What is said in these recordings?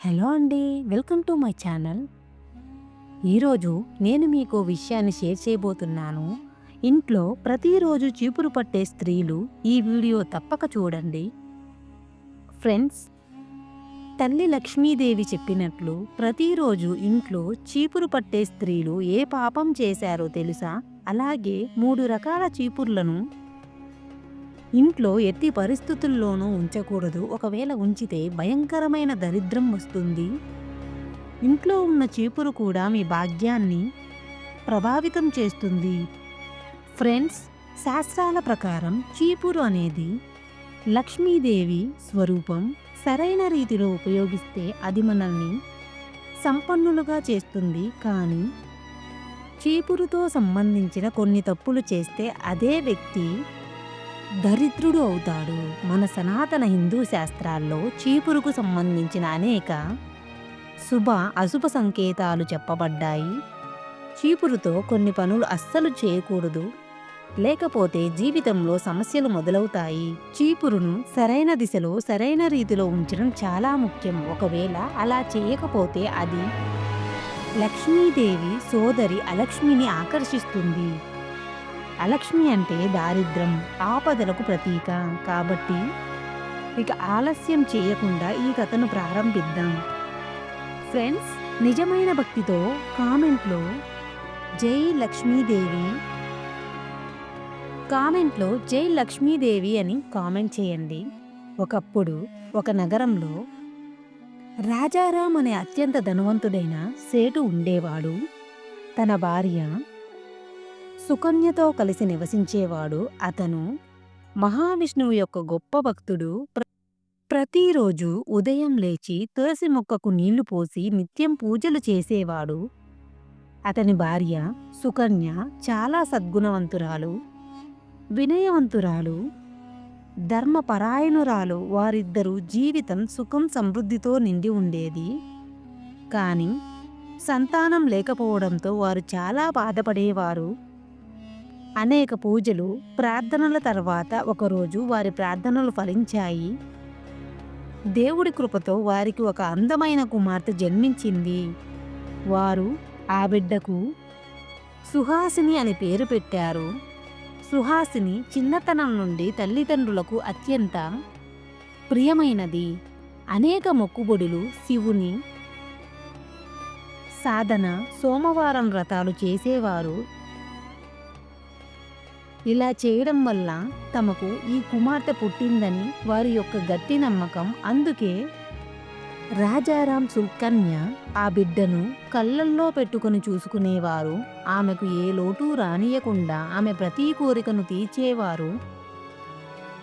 Hello అండి welcome to my channel. ఈరోజు నేను మీకు విషయాన్ని షేర్ చేయబోతున్నాను. ఇంట్లో ప్రతిరోజు చీపురు పట్టే స్త్రీలు ఈ వీడియో తప్పక చూడండి. ఫ్రెండ్స్ తల్లి లక్ష్మీదేవి చెప్పినట్లు ప్రతిరోజు ఇంట్లో చీపురు పట్టే స్త్రీలు ఏ పాపం చేశారో తెలుసా? అలాగే మూడు రకాల చీపుర్లను ఇంట్లో ఎట్టి పరిస్థితుల్లోనూ ఉంచకూడదు. ఒకవేళ ఉంచితే భయంకరమైన దరిద్రం వస్తుంది. ఇంట్లో ఉన్న చీపురు కూడా మీ భాగ్యాన్ని ప్రభావితం చేస్తుంది. ఫ్రెండ్స్ శాస్త్రాల ప్రకారం చీపురు అనేది లక్ష్మీదేవి స్వరూపం సరైన రీతిలో ఉపయోగిస్తే అది మనల్ని సంపన్నులుగా చేస్తుంది. కానీ చీపురుతో సంబంధించిన కొన్ని తప్పులు చేస్తే అదే వ్యక్తి దరిద్రుడు అవుతాడు. మన సనాతన హిందూ శాస్త్రాల్లో చీపురుకు సంబంధించిన అనేక శుభ అశుభ సంకేతాలు చెప్పబడ్డాయి. చీపురుతో కొన్ని పనులు అస్సలు చేయకూడదు. లేకపోతే జీవితంలో సమస్యలు మొదలవుతాయి. చీపురును సరైన దిశలో సరైన రీతిలో ఉంచడం చాలా ముఖ్యం. ఒకవేళ అలా చేయకపోతే అది లక్ష్మీదేవి సోదరి అలక్ష్మిని ఆకర్షిస్తుంది. అలక్ష్మి అంటే దారిద్రం ఆపదలకు ప్రతీక. కాబట్టి ఇక ఆలస్యం చేయకుండా ఈ కథను ప్రారంభిద్దాం. ఫ్రెండ్స్ నిజమైన భక్తితో కామెంట్లో జై లక్ష్మీదేవి. కామెంట్లో జై లక్ష్మీదేవి అని కామెంట్ చేయండి. ఒకప్పుడు ఒక నగరంలో రాజారాం అనే అత్యంత ధనవంతుడైన సేటు ఉండేవాడు. తన భార్య సుకన్యతో కలిసి నివసించేవాడు అతను. మహావిష్ణువు యొక్క గొప్ప భక్తుడు. ప్ర- ప్రతిరోజు ఉదయం లేచి తులసి మొక్కకు నీళ్ళు పోసి నిత్యం పూజలు చేసేవాడు. అతని భార్య సుకన్య చాలా సద్గుణవంతురాలు. వినయవంతురాలు. ధర్మపరాయణురాలు. వారిద్దరూ జీవితం సుఖం సమృద్ధితో నిండి ఉండేది. కానీ సంతానం లేకపోవడంతో వారు చాలా బాధపడేవారు. అనేక పూజలు ప్రార్థనల తర్వాత ఒకరోజు వారి ప్రార్థనలు ఫలించాయి. దేవుడి కృపతో వారికి ఒక అందమైన కుమార్తె జన్మించింది. వారు ఆ బిడ్డకు సుహాసిని అని పేరు పెట్టారు. సుహాసిని చిన్నతనం నుండి తల్లిదండ్రులకు అత్యంత ప్రియమైనది. అనేక మొక్కుబడులు శివుని సాధన సోమవారం వ్రతాలు చేసేవారు. ఇలా చేయడం వల్ల తమకు ఈ కుమార్తె పుట్టిందని వారి యొక్క గట్టి నమ్మకం. అందుకే రాజారాం సుల్కన్య ఆ బిడ్డను కళ్ళల్లో పెట్టుకుని చూసుకునేవారు. ఆమెకు ఏ లోటు రానియకుండా ఆమె ప్రతి కోరికను తీర్చేవారు.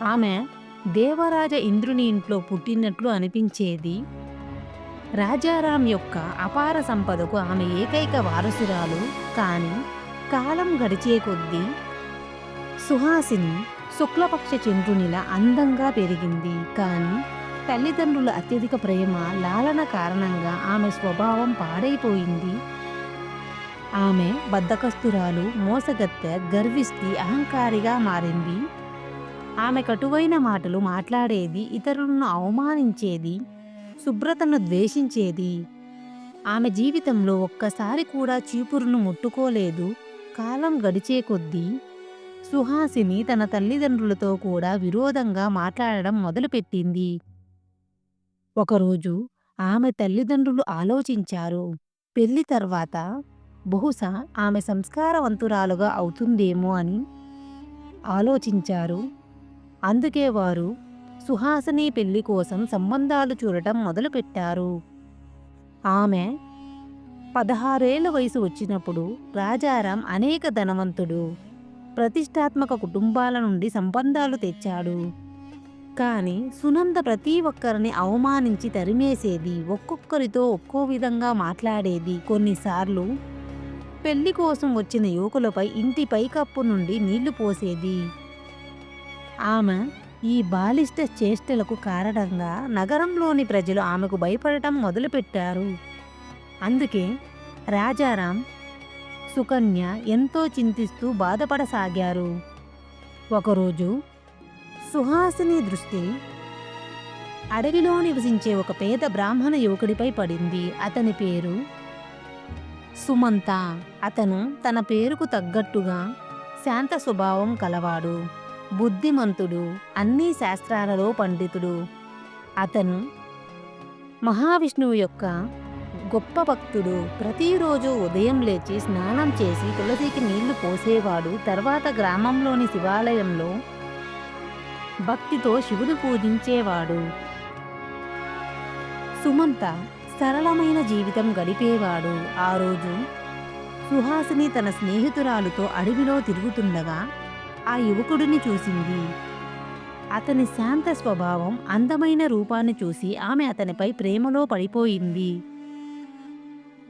ఆమె దేవరాజ ఇంద్రుని ఇంట్లో పుట్టినట్లు అనిపించేది. రాజారాం యొక్క అపార సంపదకు ఆమె ఏకైక వారసురాలు. కానీ కాలం గడిచే కొద్దీ సుహాసిని శుక్లపక్ష చంద్రునిలా అందంగా పెరిగింది. కానీ తల్లిదండ్రుల అత్యధిక ప్రేమ లాలన కారణంగా ఆమె స్వభావం పాడైపోయింది. ఆమె బద్ధకస్తురాలు మోసగత్తె గర్విష్టి అహంకారిగా మారింది. ఆమె కటువైన మాటలు మాట్లాడేది ఇతరులను అవమానించేది శుభ్రతను ద్వేషించేది. ఆమె జీవితంలో ఒక్కసారి కూడా చీపురును ముట్టుకోలేదు. కాలం గడిచే కొద్దీ సుహాసిని తన తల్లిదండ్రులతో కూడా విరోధంగా మాట్లాడడం మొదలుపెట్టింది. ఒకరోజు ఆమె తల్లిదండ్రులు ఆలోచించారు. పెళ్ళి తర్వాత బహుశా ఆమె సంస్కారవంతురాలుగా అవుతుందేమో అని ఆలోచించారు. అందుకే వారు సుహాసిని పెళ్ళి కోసం సంబంధాలు చూడటం మొదలుపెట్టారు. ఆమె పదహారేళ్ళ వయసు వచ్చినప్పుడు రాజారాం అనేక ధనవంతుడు. ప్రతిష్టాత్మక కుటుంబాల నుండి సంబంధాలు తెచ్చాడు. కానీ సునంద ప్రతి ఒక్కరిని అవమానించి తరిమేసేది ఒక్కొక్కరితో ఒక్కో విధంగా మాట్లాడేది. కొన్నిసార్లు పెళ్ళి కోసం వచ్చిన యువకులపై ఇంటి పైకప్పు నుండి నీళ్ళు పోసేది. ఆమె ఈ బాలిష్ట చేష్టలకు కారణంగా నగరంలోని ప్రజలు ఆమెకు భయపడటం మొదలుపెట్టారు. అందుకే రాజారాం సుకన్య ఎంతో చింతిస్తూ బాధపడసాగారు. ఒకరోజు సుహాసిని దృష్టి అడవిలో నివసించే ఒక పేద బ్రాహ్మణ యువకుడిపై పడింది. అతని పేరు సుమంత. అతను తన పేరుకు తగ్గట్టుగా శాంత స్వభావం కలవాడు. బుద్ధిమంతుడు అన్ని శాస్త్రాలలో పండితుడు. అతను మహావిష్ణువు యొక్క గొప్ప భక్తుడు. ప్రతిరోజు ఉదయం లేచి స్నానం చేసి తులసికి నీళ్ళు పోసేవాడు. తర్వాత గ్రామంలోని శివాలయంలో భక్తితో శివుడు పూజించేవాడు. సుమంత సరళమైన జీవితం గడిపేవాడు. ఆ రోజు సుహాసిని తన స్నేహితురాలుతో అడవిలో తిరుగుతుండగా ఆ యువకుడిని చూసింది. అతని శాంత స్వభావం అందమైన రూపాన్ని చూసి ఆమె అతనిపై ప్రేమలో పడిపోయింది.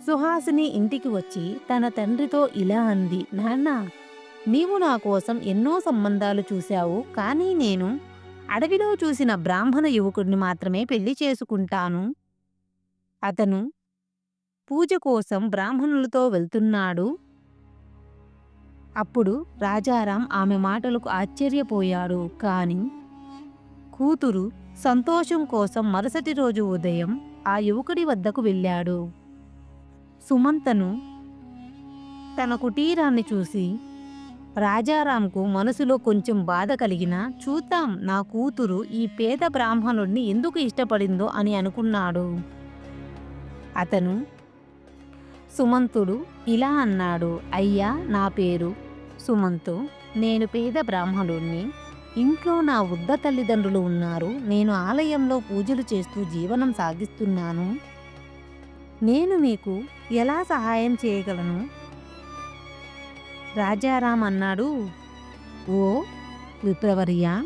సుహాసిని ఇంటికి వచ్చి తన తండ్రితో ఇలా అంది నాన్న నీవు నా కోసం ఎన్నో సంబంధాలు చూశావు కానీ నేను అడవిలో చూసిన బ్రాహ్మణ యువకుడిని మాత్రమే పెళ్ళి చేసుకుంటాను. అతను పూజ కోసం బ్రాహ్మణులతో వెళ్తున్నాడు. అప్పుడు రాజారాం ఆమె మాటలకు ఆశ్చర్యపోయాడు కాని కూతురు సంతోషం కోసం మరుసటి రోజు ఉదయం ఆ యువకుడి వద్దకు వెళ్ళాడు. సుమంతను తన కుటీరాన్ని చూసి రాజారాంకు మనసులో కొంచెం బాధ కలిగినా చూద్దాం నా కూతురు ఈ పేద బ్రాహ్మణుడిని ఎందుకు ఇష్టపడిందో అని అనుకున్నాడు. అతను సుమంతుడు ఇలా అన్నాడు అయ్యా నా పేరు సుమంతు. నేను పేద బ్రాహ్మణుడిని ఇంట్లో నా వృద్ధ తల్లిదండ్రులు ఉన్నారు. నేను ఆలయంలో పూజలు చేస్తూ జీవనం సాగిస్తున్నాను. నేను మీకు ఎలా సహాయం చేయగలను? రాజారాం అన్నాడు. ఓ విప్రవర్య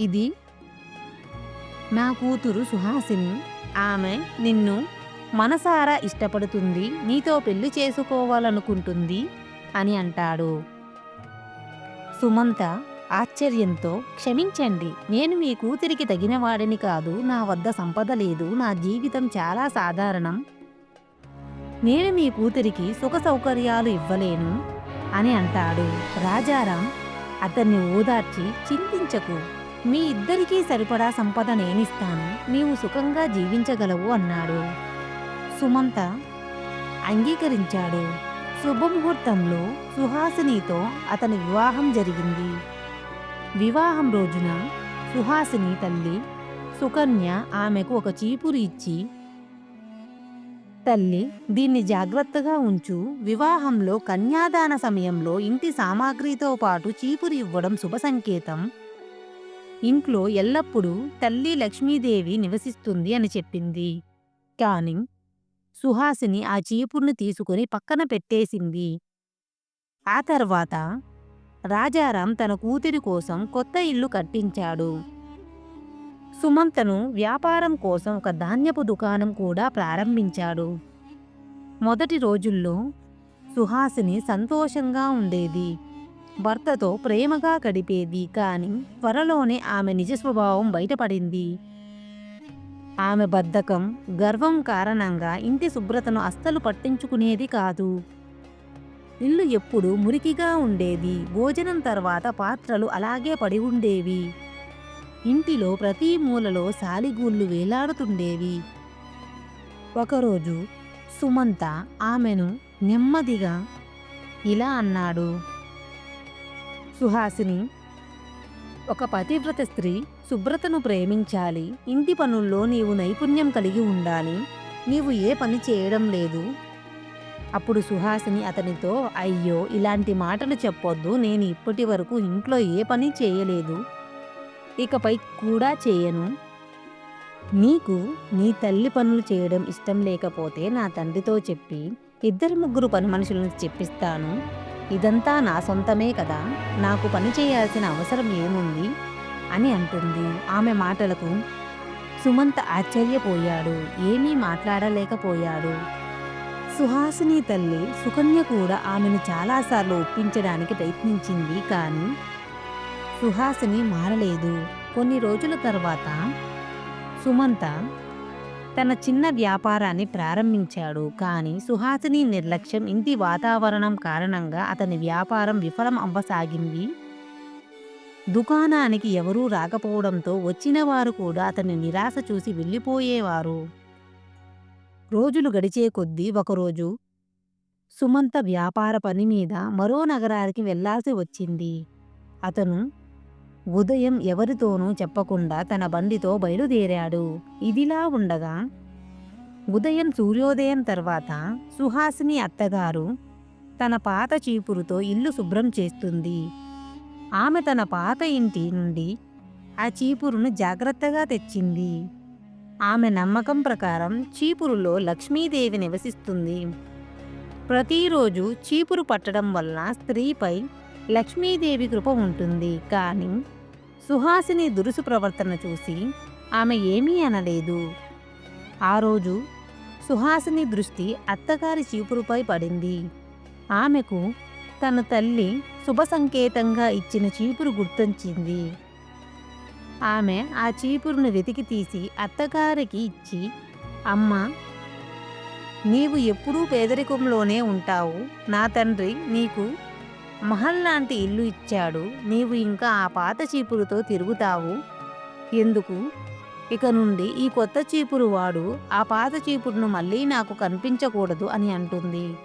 ఇది నా కూతురు సుహాసిని. ఆమె నిన్ను మనసారా ఇష్టపడుతుంది నీతో పెళ్ళి చేసుకోవాలనుకుంటుంది అని అంటాడు. సుమంత ఆశ్చర్యంతో క్షమించండి నేను మీ కూతురికి తగినవాడిని కాదు నా వద్ద సంపద లేదు నా జీవితం చాలా సాధారణం. నేను మీ కూతురికి సుఖ సౌకర్యాలు ఇవ్వలేను అని అంటాడు. రాజారాం అతన్ని ఓదార్చి చింతించకు. మీ ఇద్దరికీ సరిపడా సంపద నేనిస్తాను. నీవు సుఖంగా జీవించగలవు అన్నాడు. సుమంత అంగీకరించాడు. శుభముహూర్తంలో సుహాసినితో అతని వివాహం జరిగింది. వివాహం రోజున సుహాసిని తల్లి సుకన్య ఆమెకు ఒక చీపురు ఇచ్చి తల్లి దీన్ని జాగ్రత్తగా ఉంచు. వివాహంలో కన్యాదాన సమయంలో ఇంటి సామాగ్రితో పాటు చీపురు ఇవ్వడం శుభ సంకేతం. ఇంట్లో ఎల్లప్పుడూ తల్లి లక్ష్మీదేవి నివసిస్తుంది అని చెప్పింది. కాని సుహాసిని ఆ చీపుర్ని తీసుకుని పక్కన పెట్టేసింది. ఆ తర్వాత రాజారాం తన కూతురి కోసం కొత్త ఇల్లు కట్టించాడు. సుమంతను వ్యాపారం కోసం ఒక ధాన్యపు దుకాణం కూడా ప్రారంభించాడు. మొదటి రోజుల్లో సుహాసిని సంతోషంగా ఉండేది. భర్తతో ప్రేమగా గడిపేది కానీ త్వరలోనే ఆమె నిజ స్వభావం బయటపడింది. ఆమె బద్ధకం గర్వం కారణంగా ఇంటి శుభ్రతను అస్సలు పట్టించుకునేది కాదు. ఇల్లు ఎప్పుడు మురికిగా ఉండేది. భోజనం తర్వాత పాత్రలు అలాగే పడి ఉండేవి. ఇంటిలో ప్రతి మూలలో సాలిగూళ్ళు వేలాడుతుండేవి. ఒకరోజు సుమంత ఆమెను నెమ్మదిగా ఇలా అన్నాడు. సుహాసిని ఒక పతివ్రత స్త్రీ శుభ్రతను ప్రేమించాలి. ఇంటి పనుల్లో నీవు నైపుణ్యం కలిగి ఉండాలి. నీవు ఏ పని చేయడం లేదు. అప్పుడు సుహాసిని అతనితో అయ్యో ఇలాంటి మాటలు చెప్పొద్దు. నేను ఇప్పటి వరకు ఇంట్లో ఏ పని చేయలేదు. ఇకపై కూడా చేయను. నీకు నీ తల్లి పనులు చేయడం ఇష్టం లేకపోతే నా తండ్రితో చెప్పి ఇద్దరు ముగ్గురు పని మనుషులను చెప్పిస్తాను. ఇదంతా నా సొంతమే కదా నాకు పని చేయాల్సిన అవసరం ఏముంది? అని అంటుంది. ఆమె మాటలకు సుమంత్ ఆశ్చర్యపోయాడు. ఏమీ మాట్లాడలేకపోయాడు. సుహాసిని తల్లి సుకన్య కూడా ఆమెను చాలాసార్లు ఒప్పించడానికి ప్రయత్నించింది కానీ సుహాసిని మారలేదు. కొన్ని రోజుల తర్వాత సుమంత తన చిన్న వ్యాపారాన్ని ప్రారంభించాడు. కానీ సుహాసిని నిర్లక్ష్యం ఇంటి వాతావరణం కారణంగా అతని వ్యాపారం విఫలం అవ్వసాగింది. దుకాణానికి ఎవరూ రాకపోవడంతో వచ్చిన వారు కూడా అతని నిరాశ చూసి వెళ్ళిపోయేవారు. రోజులు గడిచే కొద్దీ ఒకరోజు సుమంత వ్యాపార పని మీద మరో నగరానికి వెళ్ళాల్సి వచ్చింది. అతను ఉదయం ఎవరితోనూ చెప్పకుండా తన బండితో బయలుదేరాడు. ఇదిలా ఉండగా ఉదయం సూర్యోదయం తర్వాత సుహాసిని అత్తగారు తన పాత చీపురుతో ఇల్లు శుభ్రం చేస్తుంది. ఆమె తన పాత ఇంటి నుండి ఆ చీపురును జాగ్రత్తగా తెచ్చింది. ఆమె నమ్మకం ప్రకారం చీపురులో లక్ష్మీదేవి నివసిస్తుంది. ప్రతిరోజు చీపురు పట్టడం వల్ల స్త్రీపై లక్ష్మీదేవి కృప ఉంటుంది. కానీ సుహాసిని దురుసు ప్రవర్తన చూసి ఆమె ఏమీ అనలేదు. ఆ రోజు సుహాసిని దృష్టి అత్తగారి చీపురుపై పడింది. ఆమెకు తన తల్లి శుభ సంకేతంగా ఇచ్చిన చీపురు గుర్తొచ్చింది. ఆమె ఆ చీపురును వెతికి తీసి అత్తగారికి ఇచ్చి అమ్మ నీవు ఎప్పుడూ పేదరికంలోనే ఉంటావు. నా తండ్రి నీకు మహల్ లాంటి ఇల్లు ఇచ్చాడు. నీవు ఇంకా ఆ పాత చీపురుతో తిరుగుతావు. ఎందుకు? ఇక నుండి ఈ కొత్త చీపురు వాడు ఆ పాత చీపురును మళ్ళీ నాకు కనిపించకూడదు అని అంటుంది.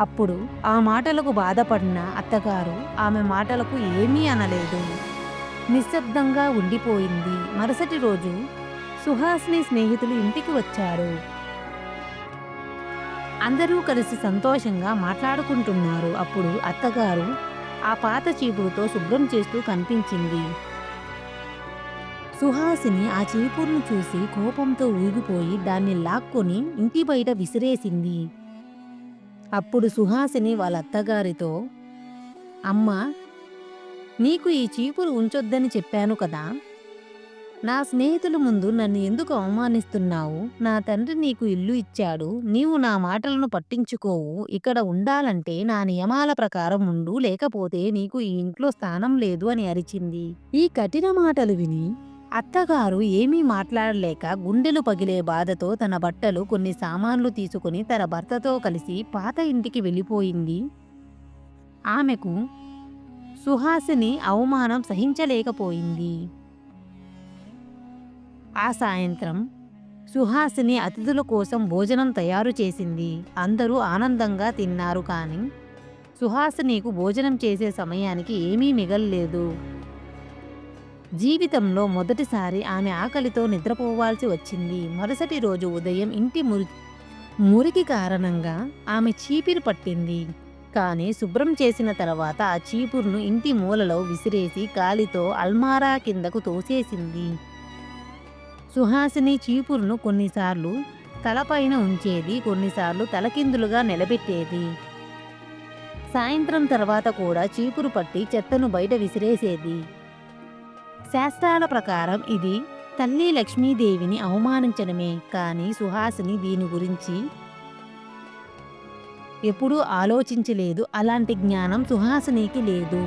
అప్పుడు ఆ మాటలకు బాధపడిన అత్తగారు ఆమె మాటలకు ఏమీ అనలేదు. నిశ్శబ్దంగా ఉండిపోయింది. మరుసటి రోజు సుహాస్ని స్నేహితులు ఇంటికి వచ్చారు. అందరూ కలిసి సంతోషంగా మాట్లాడుకుంటున్నారు. అప్పుడు అత్తగారు ఆ పాత చీపురుతో శుభ్రం చేస్తూ కనిపించింది. సుహాసిని ఆ చీపురును చూసి కోపంతో ఊగిపోయి దాన్ని లాక్కొని ఇంటి బయట విసిరేసింది. అప్పుడు సుహాసిని వాళ్ళ అత్తగారితో అమ్మ నీకు ఈ చీపురు ఉంచొద్దని చెప్పాను కదా? నా స్నేహితుల ముందు నన్ను ఎందుకు అవమానిస్తున్నావు? నా తండ్రి నీకు ఇల్లు ఇచ్చాడు. నీవు నా మాటలను పట్టించుకోవు. ఇక్కడ ఉండాలంటే నా నియమాల ప్రకారం ఉండు. లేకపోతే నీకు ఈ ఇంట్లో స్థానం లేదు అని అరిచింది. ఈ కఠిన మాటలు విని అత్తగారు ఏమీ మాట్లాడలేక గుండెలు పగిలే బాధతో తన బట్టలు కొన్ని సామాన్లు తీసుకుని తన భర్తతో కలిసి పాత ఇంటికి వెళ్ళిపోయింది. ఆమెకు సుహాసిని అవమానం సహించలేకపోయింది. ఆ సాయంత్రం సుహాసిని అతిథుల కోసం భోజనం తయారు చేసింది. అందరూ ఆనందంగా తిన్నారు కానీ సుహాసినికు భోజనం చేసే సమయానికి ఏమీ మిగల్లేదు. జీవితంలో మొదటిసారి ఆమె ఆకలితో నిద్రపోవాల్సి వచ్చింది. మరుసటి రోజు ఉదయం ఇంటి మురి మురికి కారణంగా ఆమె చీపిరి పట్టింది. కానీ శుభ్రం చేసిన తర్వాత ఆ చీపురును ఇంటి మూలలో విసిరేసి గాలితో అల్మారా కిందకు తోసేసింది. సుహాసిని చీపురును కొన్నిసార్లు తలపైన ఉంచేది కొన్నిసార్లు తలకిందులుగా నిలబెట్టేది. సాయంత్రం తర్వాత కూడా చీపురు పట్టి చెత్తను బయట విసిరేసేది. శాస్త్రాల ప్రకారం ఇది తల్లి లక్ష్మీదేవిని అవమానించడమే కానీ సుహాసిని దీని గురించి ఎప్పుడూ ఆలోచించలేదు. అలాంటి జ్ఞానం సుహాసినికి లేదు.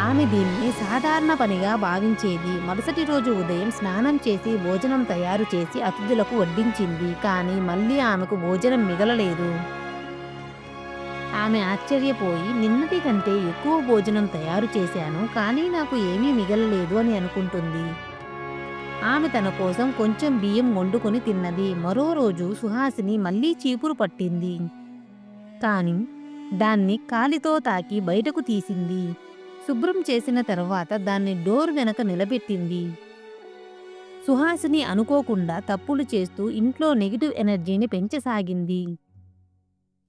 ఆమె దీన్ని సాధారణ పనిగా భావించేది. మరుసటి రోజు ఉదయం స్నానం చేసి భోజనం తయారు చేసి అతిథులకు వడ్డించింది. కానీ మళ్ళీ ఆమెకు భోజనం మిగలలేదు. ఆమె ఆశ్చర్యపోయి నిన్నటి కంటే ఎక్కువ భోజనం తయారు చేశాను. కానీ నాకు ఏమీ మిగలలేదు అని అనుకుంటుంది. ఆమె తన కోసం కొంచెం బియ్యం వండుకొని తిన్నది. మరో రోజు సుహాసిని మళ్ళీ చీపురు పట్టింది. కానీ దాన్ని కాలితో తాకి బయటకు తీసింది. శుభ్రం చేసిన తర్వాత దాన్ని డోర్ వెనక నిలబెట్టింది. సుహాసిని అనుకోకుండా తప్పులు చేస్తూ ఇంట్లో నెగిటివ్ ఎనర్జీని పెంచసాగింది.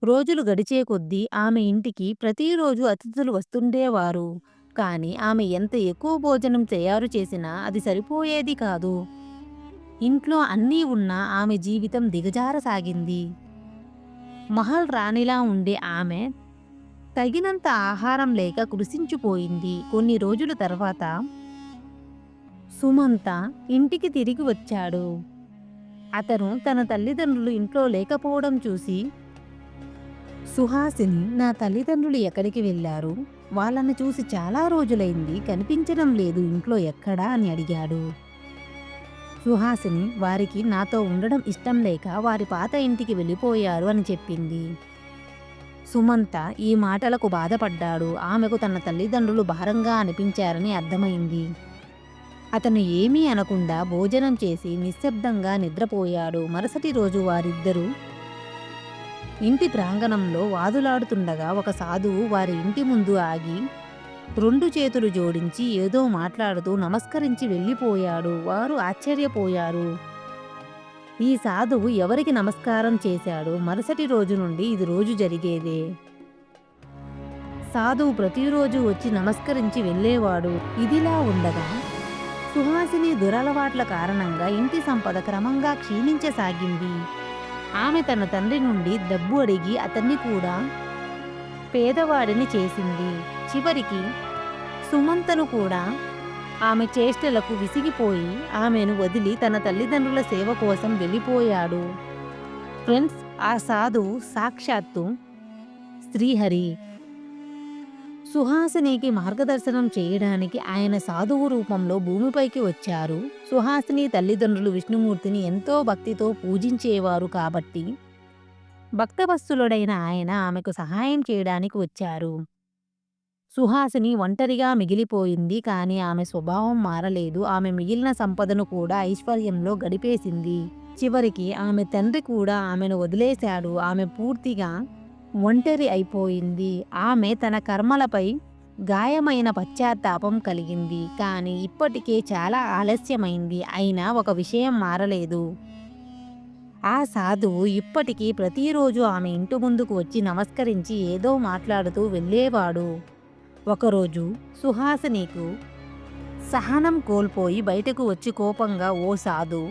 రోజులు గడిచే కొద్దీ ఆమె ఇంటికి ప్రతిరోజు అతిథులు వస్తుండేవారు. కానీ ఆమె ఎంత ఎక్కువ భోజనం తయారు చేసినా అది సరిపోయేది కాదు. ఇంట్లో అన్నీ ఉన్నా ఆమె జీవితం దిగజారసాగింది. మహల్ రాణిలా ఉండే ఆమె తగినంత ఆహారం లేక కృషించిపోయింది కొన్ని రోజుల తర్వాత సుమంత ఇంటికి తిరిగి వచ్చాడు. అతను తన తల్లిదండ్రులు ఇంట్లో లేకపోవడం చూసి సుహాసిని నా తల్లిదండ్రులు ఎక్కడికి వెళ్ళారు? వాళ్ళని చూసి చాలా రోజులైంది. కనిపించడం లేదు. ఇంట్లో ఎక్కడా? అని అడిగాడు. సుహాసిని వారికి నాతో ఉండడం ఇష్టం లేక వారి పాత ఇంటికి వెళ్ళిపోయారు అని చెప్పింది. సుమంత ఈ మాటలకు బాధపడ్డాడు. ఆమెకు తన తల్లిదండ్రులు భారంగా అనిపించారని అర్థమైంది. అతను ఏమీ అనకుండా భోజనం చేసి నిశ్శబ్దంగా నిద్రపోయాడు. మరుసటి రోజు వారిద్దరూ ఇంటి ప్రాంగణంలో వాదులాడుతుండగా ఒక సాధువు వారి ఇంటి ముందు ఆగి రెండు చేతులు జోడించి ఏదో మాట్లాడుతూ నమస్కరించి వెళ్ళిపోయాడు. వారు ఆశ్చర్యపోయారు. ఈ సాధువు ఎవరికి నమస్కారం చేశాడు మరుసటి రోజు నుండి ఇది రోజు జరిగేదే. సాధువు ప్రతిరోజు వచ్చి నమస్కరించి వెళ్ళేవాడు ఇదిలా ఉండగా సుహాసిని దురలవాట్ల కారణంగా ఇంటి సంపద క్రమంగా క్షీణించసాగింది. ఆమె తన తండ్రి నుండి డబ్బు అడిగి అతన్ని కూడా పేదవాడిని చేసింది. చివరికి సుమంతను కూడా ఆమె చేష్టలకు విసిగిపోయి ఆమెను వదిలి తన తల్లిదండ్రుల సేవ కోసం వెళ్ళిపోయాడు. ఫ్రెండ్స్ ఆ సాధువు సాక్షాత్తు శ్రీహరి. సుహాసినికి మార్గదర్శనం చేయడానికి ఆయన సాధువు రూపంలో భూమిపైకి వచ్చారు. సుహాసిని తల్లిదండ్రులు విష్ణుమూర్తిని ఎంతో భక్తితో పూజించేవారు కాబట్టి భక్తవస్తులుడైన ఆయన ఆమెకు సహాయం చేయడానికి వచ్చారు. సుహాసిని ఒంటరిగా మిగిలిపోయింది. కానీ ఆమె స్వభావం మారలేదు. ఆమె మిగిలిన సంపదను కూడా ఐశ్వర్యంలో గడిపేసింది. చివరికి ఆమె తండ్రి కూడా ఆమెను వదిలేశాడు. ఆమె పూర్తిగా ఒంటరి అయిపోయింది. ఆమె తన కర్మలపై గాయమైన పశ్చాత్తాపం కలిగింది. కానీ ఇప్పటికే చాలా ఆలస్యమైంది. అయినా ఒక విషయం మారలేదు. ఆ సాధువు ఇప్పటికీ ప్రతిరోజు ఆమె ఇంటి ముందుకు వచ్చి నమస్కరించి ఏదో మాట్లాడుతూ వెళ్ళేవాడు. ఒకరోజు సుహాసినీకు సహనం కోల్పోయి బయటకు వచ్చి కోపంగా ఓ సాధు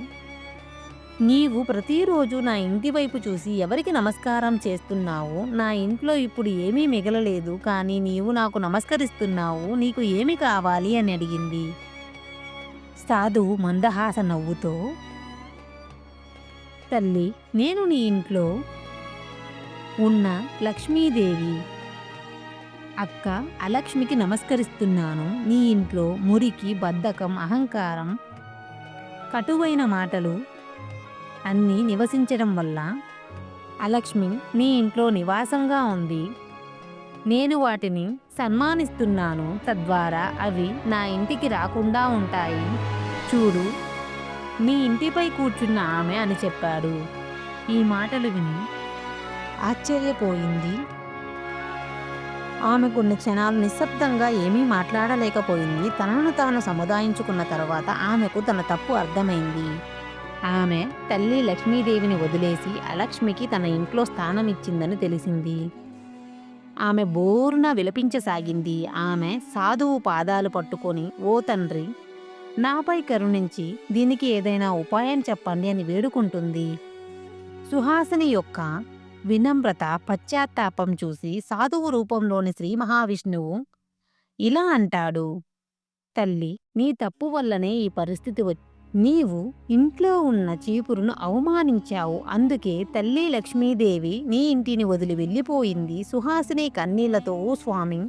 నీవు ప్రతిరోజు నా ఇంటి వైపు చూసి ఎవరికి నమస్కారం చేస్తున్నావు? నా ఇంట్లో ఇప్పుడు ఏమీ మిగలలేదు కానీ నీవు నాకు నమస్కరిస్తున్నావు నీకు ఏమి కావాలి? అని అడిగింది. సాధువు మందహాస నవ్వుతో తల్లి నేను నీ ఇంట్లో ఉన్న లక్ష్మీదేవి అక్క అలక్ష్మికి నమస్కరిస్తున్నాను. నీ ఇంట్లో మురికి బద్ధకం అహంకారం కటువైన మాటలు అన్నీ నివసించడం వల్ల అలక్ష్మి నీ ఇంట్లో నివాసంగా ఉంది. నేను వాటిని సన్మానిస్తున్నాను. తద్వారా అవి నా ఇంటికి రాకుండా ఉంటాయి. చూడు మీ ఇంటిపై కూర్చున్న ఆమె అని చెప్పాడు. ఈ మాటలు విని ఆశ్చర్యపోయింది. ఆమె కొన్ని క్షణాలు నిశ్శబ్దంగా ఏమీ మాట్లాడలేకపోయింది. తనను తాను సముదాయించుకున్న తర్వాత ఆమెకు తన తప్పు అర్థమైంది. ఆమె తల్లి లక్ష్మీదేవిని వదిలేసి అలక్ష్మికి తన ఇంట్లో స్థానం ఇచ్చిందని తెలిసింది. ఆమె బోరున విలపించసాగింది. ఆమె సాధువు పాదాలు పట్టుకొని ఓ తండ్రి నాపై కరుణించి దీనికి ఏదైనా ఉపాయం చెప్పండి అని వేడుకుంటుంది. సుహాసిని యొక్క వినమ్రత పశ్చాత్తాపం చూసి సాధువు రూపంలోని శ్రీ మహావిష్ణువు ఇలా అంటాడు తల్లి నీ తప్పు వల్లనే ఈ పరిస్థితి వచ్చి నీవు ఇంట్లో ఉన్న చీపురును అవమానించావు. అందుకే తల్లి లక్ష్మీదేవి నీ ఇంటిని వదిలి వెళ్ళిపోయింది. సుహాసిని కన్నీళ్ళతో "ఓ స్వామి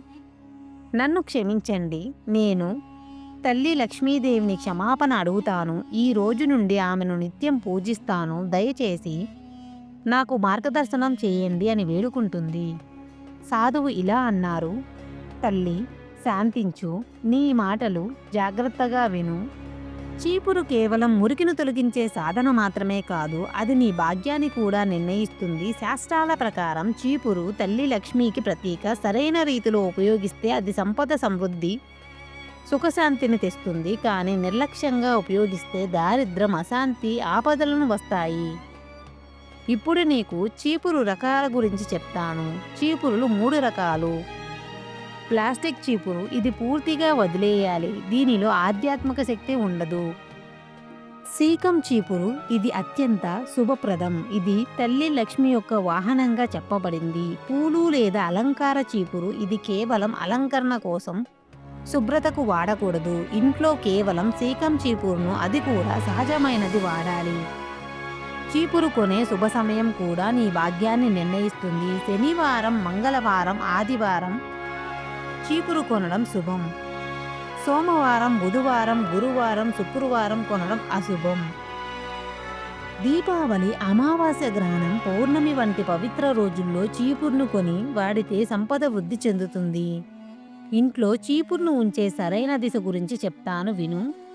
నన్ను క్షమించండి. నేను తల్లి లక్ష్మీదేవిని క్షమాపణ అడుగుతాను. ఈ రోజు నుండి ఆమెను నిత్యం పూజిస్తాను. దయచేసి నాకు మార్గదర్శనం చేయండి అని వేడుకుంటుంది. సాధువు ఇలా అన్నారు. తల్లి శాంతించు. నీ మాటలు జాగ్రత్తగా విను. చీపురు కేవలం మురికిని తొలగించే సాధన మాత్రమే కాదు అది నీ భాగ్యాన్ని కూడా నిర్ణయిస్తుంది. శాస్త్రాల ప్రకారం చీపురు తల్లి లక్ష్మికి ప్రతీక. సరైన రీతిలో ఉపయోగిస్తే అది సంపద సమృద్ధి సుఖశాంతిని తెస్తుంది. కానీ నిర్లక్ష్యంగా ఉపయోగిస్తే దారిద్రం అశాంతి ఆపదలను వస్తాయి. ఇప్పుడు నీకు చీపురు రకాల గురించి చెప్తాను. చీపురులు మూడు రకాలు. ప్లాస్టిక్ చీపురు ఇది పూర్తిగా వదిలేయాలి. దీనిలో ఆధ్యాత్మిక శక్తి ఉండదు. సీకం చీపురు ఇది అత్యంత శుభప్రదం. ఇది తల్లి లక్ష్మి యొక్క వాహనంగా చెప్పబడింది. పూలు లేదా అలంకార చీపురు ఇది కేవలం అలంకరణ కోసం శుభ్రతకు వాడకూడదు. ఇంట్లో కేవలం సీకం చీపురును అది కూడా సహజమైనది వాడాలి. చీపురు కొనే శుభ సమయం కూడా నీ భాగ్యాన్ని నిర్ణయిస్తుంది. శనివారం మంగళవారం ఆదివారం చీపురు కొనడం శుభం. సోమవారం బుధవారం గురువారం శుక్రవారం కొనడం అశుభం. దీపావళి అమావాస్య గ్రహణం పౌర్ణమి వంటి పవిత్ర రోజుల్లో చీపుర్ను కొని వాడితే సంపద వృద్ధి చెందుతుంది. ఇంట్లో చీపుర్ను ఉంచే సరైన దిశ గురించి చెప్తాను విను.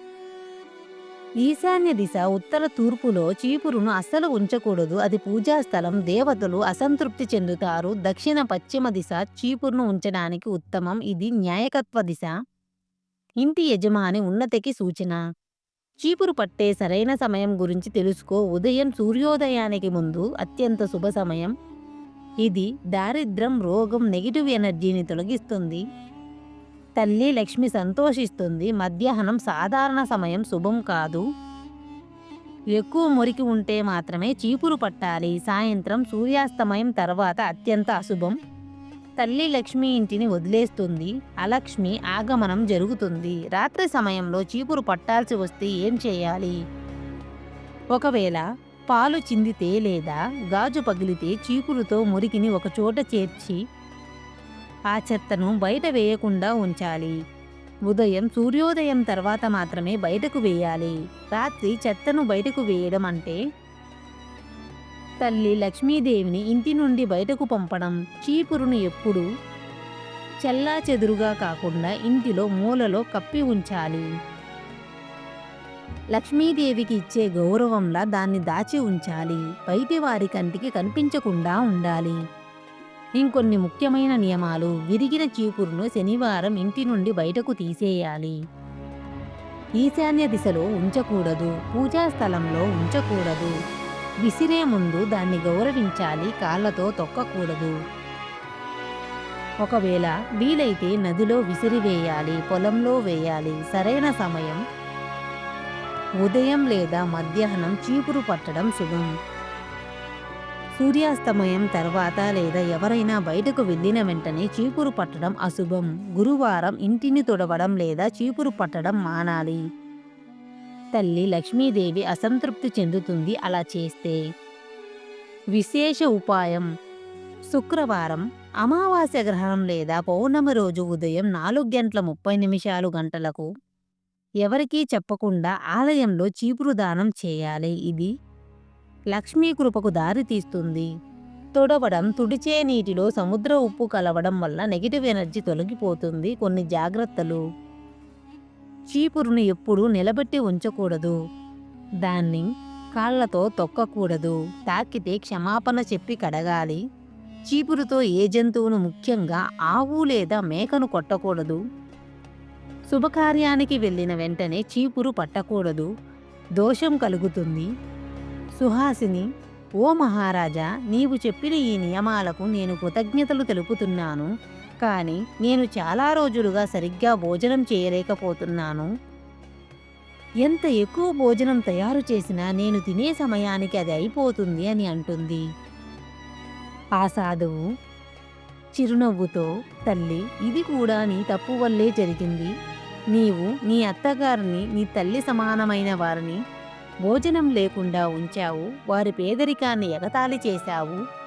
ఈశాన్య దిశ ఉత్తర తూర్పులో చీపురును అస్సలు ఉంచకూడదు. అది పూజా స్థలం. దేవతలు అసంతృప్తి చెందుతారు. దక్షిణ పశ్చిమ దిశ చీపురును ఉంచడానికి ఉత్తమం. ఇది న్యాయకత్వ దిశ. ఇంటి యజమాని ఉన్నతికి సూచన. చీపురు పట్టే సరైన సమయం గురించి తెలుసుకో. ఉదయం సూర్యోదయానికి ముందు అత్యంత శుభ సమయం. ఇది దారిద్రం రోగం నెగిటివ్ ఎనర్జీని తొలగిస్తుంది. తల్లి లక్ష్మి సంతోషిస్తుంది. మధ్యాహ్నం సాధారణ సమయం శుభం కాదు. ఎక్కువ మురికి ఉంటే మాత్రమే చీపురు పట్టాలి. సాయంత్రం సూర్యాస్తమయం తర్వాత అత్యంత అశుభం. తల్లి లక్ష్మి ఇంటిని వదిలేస్తుంది. అలక్ష్మి ఆగమనం జరుగుతుంది. రాత్రి సమయంలో చీపురు పట్టాల్సి వస్తే ఏం చేయాలి? ఒకవేళ పాలు చిందితే లేదా గాజు పగిలితే చీపురుతో మురికిని ఒకచోట చేర్చి ఆ చెత్తను బయట వేయకుండా ఉంచాలి. ఉదయం సూర్యోదయం తర్వాత మాత్రమే బయటకు వేయాలి. రాత్రి చెత్తను బయటకు వేయడం అంటే? తల్లి లక్ష్మీదేవిని ఇంటి నుండి బయటకు పంపడం చీపురును ఎప్పుడు చెల్లా చెదురుగా కాకుండా ఇంటిలో మూలలో కప్పి ఉంచాలి. లక్ష్మీదేవికి ఇచ్చే గౌరవంలా దాన్ని దాచి ఉంచాలి. బయటి వారి కంటికి కనిపించకుండా ఉండాలి. ఇంకొన్ని ముఖ్యమైన నియమాలు విరిగిన చీపురును శనివారం ఇంటి నుండి బయటకు తీసేయాలి. ఈశాన్య దిశలో ఉంచకూడదు పూజా స్థలంలో ఉంచకూడదు. విసిరే ముందు దాన్ని గౌరవించాలి కాళ్ళతో తొక్కకూడదు. ఒకవేళ వీలైతే నదిలో విసిరివేయాలి పొలంలో వేయాలి సరైన సమయం ఉదయం లేదా మధ్యాహ్నం చీపురు పట్టడం శుభం. సూర్యాస్తమయం తర్వాత లేదా ఎవరైనా బయటకు వెళ్ళిన వెంటనే చీపురు పట్టడం అశుభం. గురువారం ఇంటిని తుడవడం లేదా చీపురు పట్టడం మానాలి. తల్లి లక్ష్మీదేవి అసంతృప్తి చెందుతుంది అలా చేస్తే. విశేష ఉపాయం. శుక్రవారం అమావాస్య గ్రహణం లేదా పౌర్ణమి రోజు ఉదయం నాలుగు గంటల ముప్పై నిమిషాలు గంటలకు. ఎవరికీ చెప్పకుండా ఆలయంలో చీపురు దానం చేయాలి. ఇది లక్ష్మీ కృపకు దారితీస్తుంది తుడవడం తుడిచే నీటిలో సముద్ర ఉప్పు కలవడం వల్ల నెగిటివ్ ఎనర్జీ తొలగిపోతుంది కొన్ని జాగ్రత్తలు. చీపురును ఎప్పుడూ నిలబెట్టి ఉంచకూడదు. దాన్ని కాళ్ళతో తొక్కకూడదు. తాకితే క్షమాపణ చెప్పి కడగాలి. చీపురుతో ఏ జంతువును ముఖ్యంగా ఆవు లేదా మేకను కొట్టకూడదు. శుభకార్యానికి వెళ్ళిన వెంటనే చీపురు పట్టకూడదు. దోషం కలుగుతుంది. సుహాసిని ఓ మహారాజా నీవు చెప్పిన ఈ నియమాలకు నేను కృతజ్ఞతలు తెలుపుతున్నాను కానీ నేను చాలా రోజులుగా సరిగ్గా భోజనం చేయలేకపోతున్నాను. ఎంత ఎక్కువ భోజనం తయారు చేసినా నేను తినే సమయానికి అది అయిపోతుంది అని అంటుంది. ఆ సాధువు చిరునవ్వుతో తల్లి ఇది కూడా నీ తప్పు వల్లే జరిగింది. నీవు నీ అత్తగారిని నీ తల్లి సమానమైన వారిని భోజనం లేకుండా ఉంచావు వారి పేదరికాన్ని ఎగతాళి చేశావు.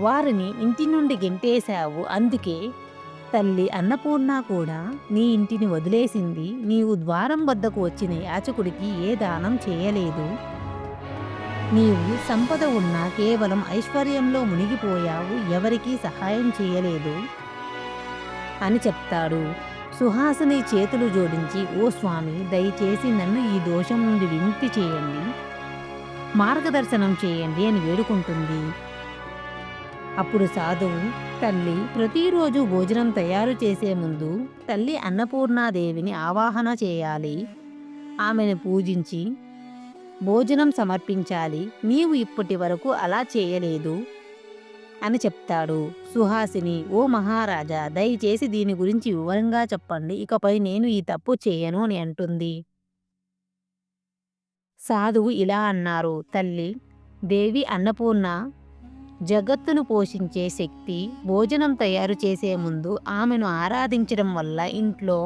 వారిని ఇంటి నుండి గెంటేశావు అందుకే తల్లి అన్నపూర్ణ కూడా నీ ఇంటిని వదిలేసింది నీవు ద్వారం వద్దకు వచ్చిన యాచకుడికి ఏ దానం చేయలేదు. నీవు సంపద ఉన్నా కేవలం ఐశ్వర్యంలో మునిగిపోయావు ఎవరికీ సహాయం చేయలేదు అని చెప్తాడు. సుహాసిని చేతులు జోడించి ఓ స్వామి దయచేసి నన్ను ఈ దోషం నుండి విముక్తి చేయండి. మార్గదర్శనం చేయండి అని వేడుకుంటుంది. అప్పుడు సాధువు తల్లి ప్రతిరోజు భోజనం తయారు చేసే ముందు తల్లి అన్నపూర్ణాదేవిని ఆవాహన చేయాలి. ఆమెను పూజించి భోజనం సమర్పించాలి. నీవు ఇప్పటి వరకు అలా చేయలేదు. అని చెప్తాడు. సుహాసిని ఓ మహారాజా దయచేసి దీని గురించి వివరంగా చెప్పండి. ఇకపై నేను ఈ తప్పు చేయను అని అంటుంది. సాధువు ఇలా అన్నారు. తల్లి దేవి అన్నపూర్ణ జగత్తును పోషించే శక్తి భోజనం తయారు చేసే ముందు ఆమెను ఆరాధించడం వల్ల ఇంట్లో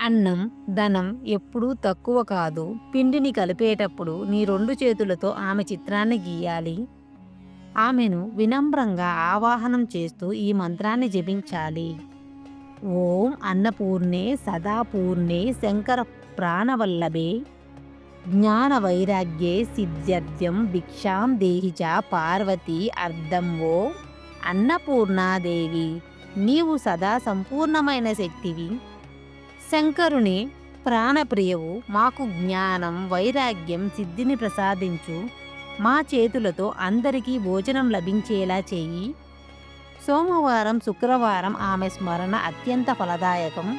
అన్నం ధనం ఎప్పుడూ తక్కువ కాదు. పిండిని కలిపేటప్పుడు నీ రెండు చేతులతో ఆమె చిత్రాన్ని గీయాలి. ఆమెను వినమ్రంగా ఆవాహనం చేస్తూ ఈ మంత్రాన్ని జపించాలి. ఓం అన్నపూర్ణే సదాపూర్ణే శంకర ప్రాణవల్లభే. జ్ఞాన వైరాగ్యే సిద్ధ్యర్థం భిక్షాం దేహిజ పార్వతి అర్థం ఓ అన్నపూర్ణాదేవి. నీవు సదా సంపూర్ణమైన శక్తివి. శంకరుని ప్రాణప్రియవు మాకు జ్ఞానం వైరాగ్యం సిద్ధిని ప్రసాదించు. మా చేతులతో అందరికీ భోజనం లభించేలా చేయి. సోమవారం శుక్రవారం ఆమె స్మరణ అత్యంత ఫలదాయకం.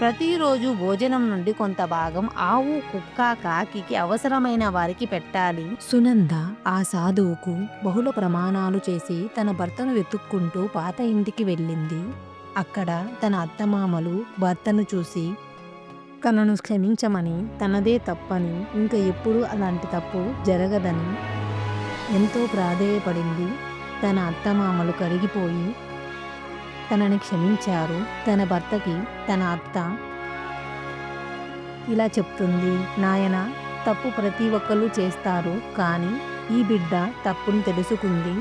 ప్రతిరోజు భోజనం నుండి కొంత భాగం ఆవు కుక్క కాకికి అవసరమైన వారికి పెట్టాలి. సునంద ఆ సాధువుకు బహుళ ప్రమాణాలు చేసి తన భర్తను వెతుక్కుంటూ పాత ఇంటికి వెళ్ళింది. అక్కడ తన అత్తమామలు భర్తను చూసి తనను క్షమించమని తనదే తప్పని ఇంకా ఎప్పుడూ అలాంటి తప్పు జరగదని ఎంతో ప్రాధేయపడింది. తన అత్తమామలు కరిగిపోయి తనని క్షమించారు. తన భర్తకి తన అత్త ఇలా చెప్తుంది నాయన తప్పు ప్రతి ఒక్కళ్ళు చేస్తారు కానీ ఈ బిడ్డ తప్పును తెలుసుకుంది.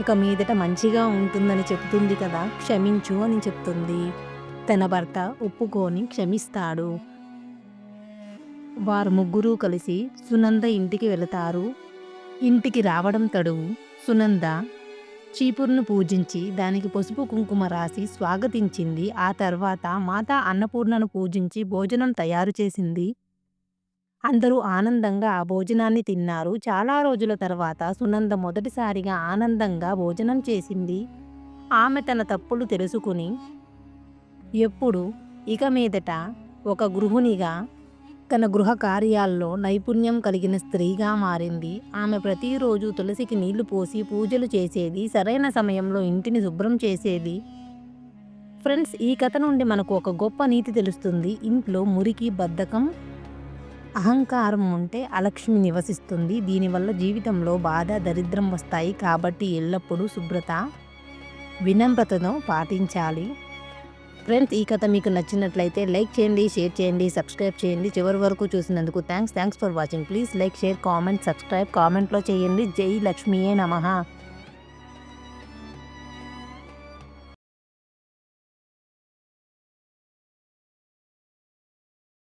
ఇక మీదట మంచిగా ఉంటుందని చెప్తుంది కదా క్షమించు అని చెప్తుంది. తన భర్త ఒప్పుకొని క్షమిస్తాడు. వారు ముగ్గురు కలిసి సునంద ఇంటికి వెళతారు. ఇంటికి రావడం తడువు సునంద చీపురును పూజించి దానికి పసుపు కుంకుమ రాసి స్వాగతించింది. ఆ తర్వాత మాతా అన్నపూర్ణను పూజించి భోజనం తయారు చేసింది. అందరూ ఆనందంగా ఆ భోజనాన్ని తిన్నారు. చాలా రోజుల తర్వాత సునంద మొదటిసారిగా ఆనందంగా భోజనం చేసింది. ఆమె తన తప్పులు తెలుసుకుని ఎప్పుడు ఇక మీదట ఒక గృహిణిగా తన గృహ కార్యాల్లో నైపుణ్యం కలిగిన స్త్రీగా మారింది. ఆమె ప్రతిరోజు తులసికి నీళ్ళు పోసి పూజలు చేసేది సరైన సమయంలో ఇంటిని శుభ్రం చేసేది. ఫ్రెండ్స్ ఈ కథ నుండి మనకు ఒక గొప్ప నీతి తెలుస్తుంది. ఇంట్లో మురికి బద్ధకం అహంకారం ఉంటే అలక్ష్మి నివసిస్తుంది. దీనివల్ల జీవితంలో బాధ దరిద్రం వస్తాయి కాబట్టి ఎల్లప్పుడూ శుభ్రత వినమ్రతను పాటించాలి. ఫ్రెండ్స్ ఈ కథ మీకు నచ్చినట్లయితే లైక్ చేయండి షేర్ చేయండి సబ్స్క్రైబ్ చేయండి. చివరి వరకు చూసినందుకు thanks thanks for watching. Please like share comment subscribe కామెంట్లో చేయండి. జై లక్ష్మీయే నమః.